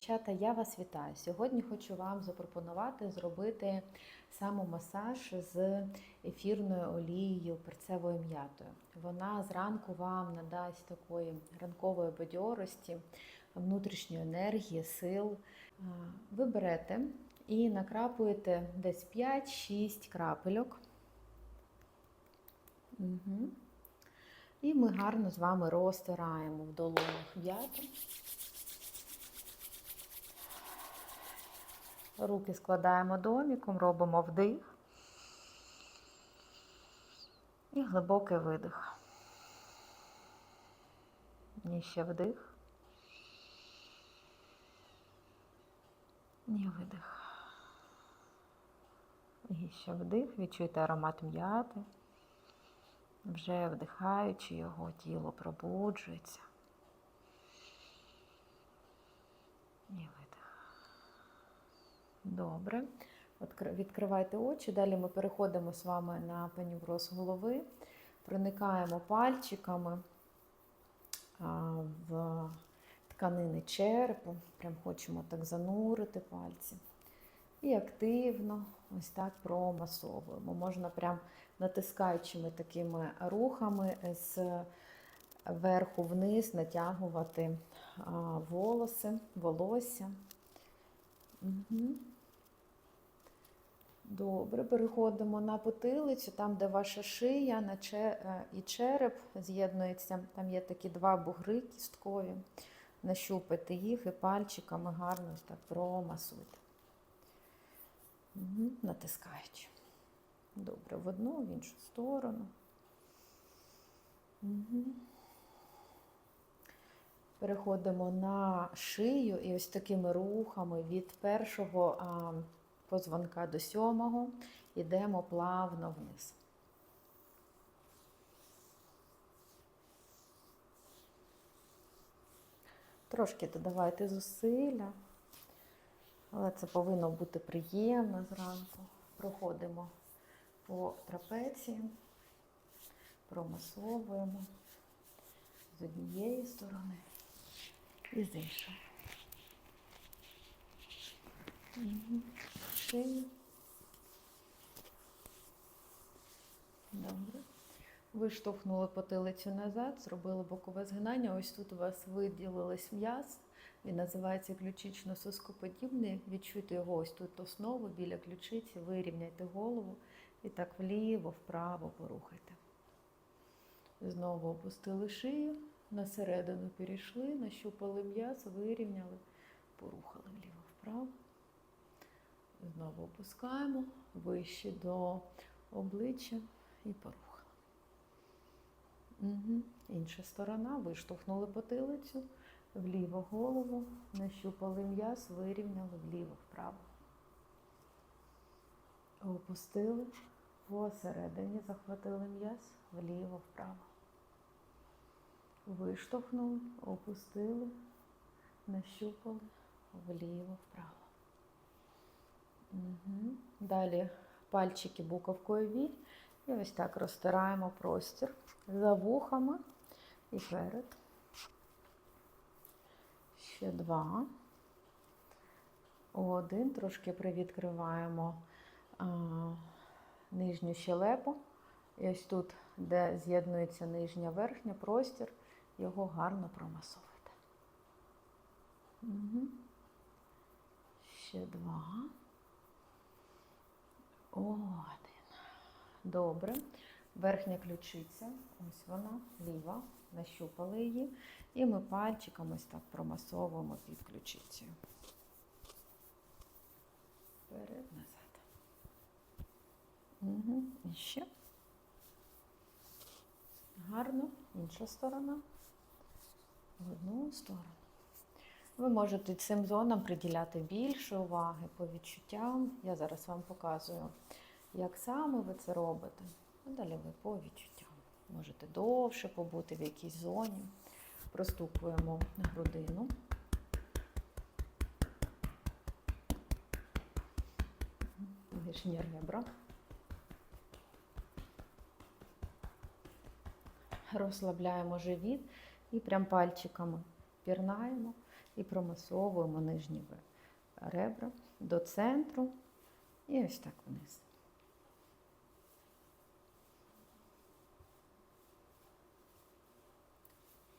Дівчата, я вас вітаю. Сьогодні хочу вам запропонувати зробити самомасаж з ефірною олією перцевою м'ятою. Вона зранку вам надасть такої ранкової бадьорості, внутрішньої енергії, сил. Ви берете і накрапуєте десь 5-6 крапельок. Угу. І ми гарно з вами розтираємо в долонях м'яту. Руки складаємо доміком, робимо вдих і глибокий видих. І ще вдих. І видих. І ще вдих. Відчуйте аромат м'яти. Вже вдихаючи його, тіло пробуджується. І видих. Добре. Відкривайте очі. Далі ми переходимо з вами на панівроз голови, проникаємо пальчиками в тканини черепу. Прям хочемо так занурити пальці. І активно ось так промасовуємо. Можна прям натискаючими такими рухами з верху вниз натягувати волоси, волосся. Добре, переходимо на потилицю, там, де ваша шия на е, і череп з'єднується. Там є такі два бугри кісткові. Нащупайте їх і пальчиками гарно так промасуйте. Угу. Натискаючи. Добре, в одну, в іншу сторону. Угу. Переходимо на шию і ось такими рухами від першого позвонка до сьомого йдемо плавно вниз. Трошки додавайте зусилля, але це повинно бути приємно зранку. Проходимо по трапеції, промасовуємо з однієї сторони і з іншої. Угу. Шию. Добре. Виштовхнули потилицю назад, зробили бокове згинання. Ось тут у вас виділились м'яз. Він називається ключично-соскоподібний. Відчуйте його ось тут основу біля ключиці, вирівняйте голову і так вліво, вправо порухайте. Знову опустили шию, на середину перейшли, нащупали м'яз, вирівняли, порухали вліво-вправо. Знову опускаємо вище до обличчя і порухали. Угу. Інша сторона, виштовхнули потилицю, вліво голову, нащупали м'яз, вирівняли вліво-вправо. Опустили, посередині захватили м'яз, вліво-вправо. Виштовхнули, опустили, нащупали вліво-вправо. Угу. Далі пальчики буковкою вій. І ось так розтираємо простір за вухами і перед. Ще два. Один. Трошки привідкриваємо а, нижню щелепу. І ось тут, де з'єднується нижня верхня простір, його гарно промасовуйте. Угу. Ще два. Один. Добре. Верхня ключиця, ось вона, ліва, нащупали її. І ми пальчиком ось так промасовуємо під ключицею. Вперед, назад. Угу. І ще. Гарно. Інша сторона. В одну сторону. Ви можете цим зонам приділяти більше уваги по відчуттям. Я зараз вам показую, як саме ви це робите. А далі ви по відчуттям. Можете довше побути в якійсь зоні. Простукуємо грудину. Нижні ребра. Розслабляємо живіт і прям пальчиками пірнаємо і промасовуємо нижні ребра до центру і ось так вниз.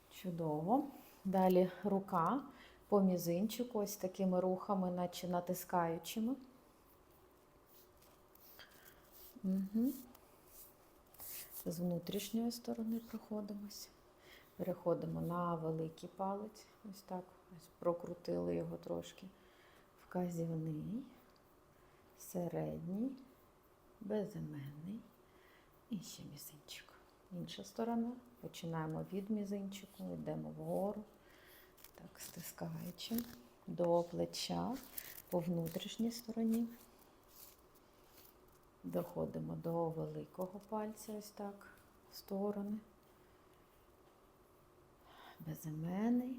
Чудово. Далі рука по мізинчику, ось такими рухами, наче натискаючими. Угу. З внутрішньої сторони проходимося. Переходимо на великий палець. Ось так. Ось прокрутили його трошки. Вказівний, середній, безіменний і ще мізинчик. Інша сторона. Починаємо від мізинчику, йдемо вгору, так, стискаючи до плеча по внутрішній стороні. Доходимо до великого пальця, ось так, в сторони. Безіменний,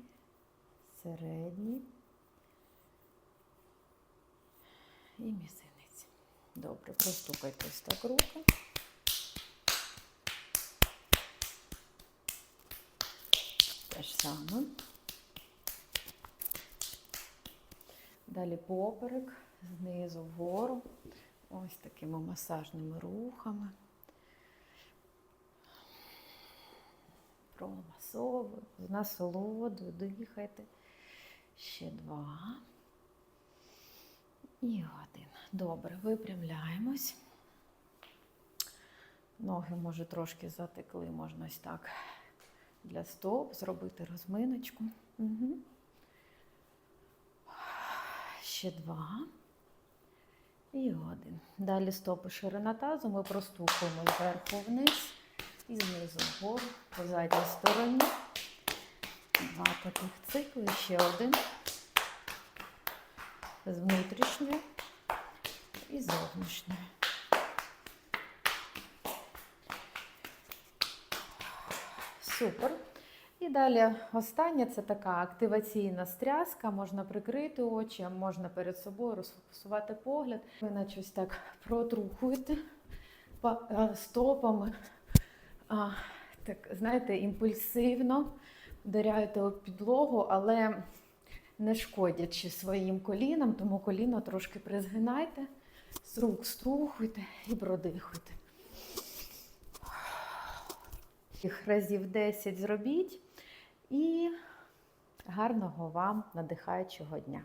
середній і мізинець. Добре, простукайте ось так руки. Те ж саме. Далі поперек, знизу вгору. Ось такими масажними рухами. З насолодою, дихайте. Ще два. І один. Добре, випрямляємось. Ноги, може, трошки затекли, можна ось так для стоп зробити розминочку. Угу. Ще два. І один. Далі стопи ширина тазу. Ми простукуємо зверху вниз і знизу вгору по задній стороні. Два таких цикли. Ще один. З внутрішньої і зовнішньої. Супер. І далі останнє це така активаційна стряска. Можна прикрити очі, можна перед собою розфокусувати погляд. Ви наче ось так протрухуєте стопами. А, так, знаєте, імпульсивно вдаряєте об підлогу, але не шкодячи своїм колінам, тому коліно трошки призгинайте, з рук струхуйте і продихуйте. Їх разів 10 зробіть і гарного вам надихаючого дня.